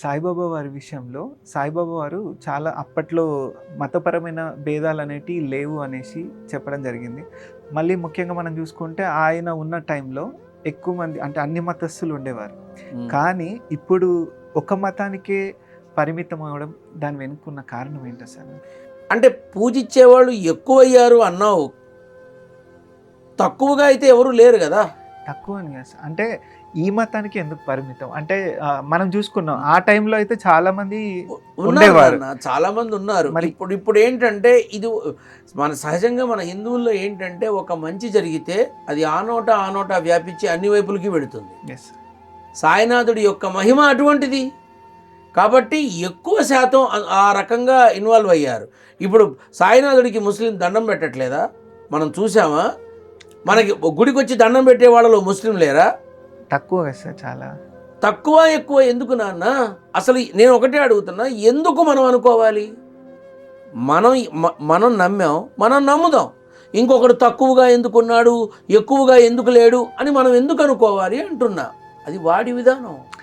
సాయిబాబా వారి విషయంలో సాయిబాబా వారు చాలా అప్పట్లో మతపరమైన భేదాలు అనేటివి లేవు అనేసి చెప్పడం జరిగింది. మళ్ళీ ముఖ్యంగా మనం చూసుకుంటే ఆయన ఉన్న టైంలో ఎక్కువ మంది అంటే అన్ని మతస్థులు ఉండేవారు. కానీ ఇప్పుడు ఒక మతానికే పరిమితం అవడం దాని వెనుకున్న కారణం ఏంటో సార్? అంటే పూజించేవాళ్ళు ఎక్కువయ్యారు అన్నావు. తక్కువగా అయితే ఎవరు లేరు కదా. తక్కువ అని కాదు. అంటే ఈ మతానికి ఎందుకు పరిమితం? అంటే మనం చూసుకున్నాం ఆ టైంలో అయితే చాలా మంది ఉన్నారు ఉండేవారు. చాలా మంది ఉన్నారు. మరి- ఇప్పుడు ఇప్పుడు ఏంటంటే ఇది మన సహజంగా మన హిందువుల్లో ఏంటంటే ఒక మంచి జరిగితే అది ఆ నోట ఆ నోట వ్యాపించి అన్ని వైపులకి ఎస్ సాయినాథుడి యొక్క మహిమ అటువంటిది. కాబట్టి ఎక్కువ శాతం ఆ- ఆ రకంగా ఇన్వాల్వ్ అయ్యారు. ఇప్పుడు సాయినాథుడికి ముస్లిం దండం పెట్టట్లేదా? మనం చూసామా? మనకి గుడికి వచ్చి దండం పెట్టే వాళ్ళలో ముస్లిం లేరా? తక్కువ సార్ చాలా. తక్కువ ఎక్కువ ఎందుకు నాన్న? అసలు నేను ఒకటే అడుగుతున్నా ఎందుకు మనం అనుకోవాలి? మనం మనం నమ్మాం మనం నమ్ముదాం. ఇంకొకడు తక్కువగా ఎందుకున్నాడు ఎక్కువగా ఎందుకు లేడు అని మనం ఎందుకు అనుకోవాలి అంటున్నా. అది వాడి విధానం.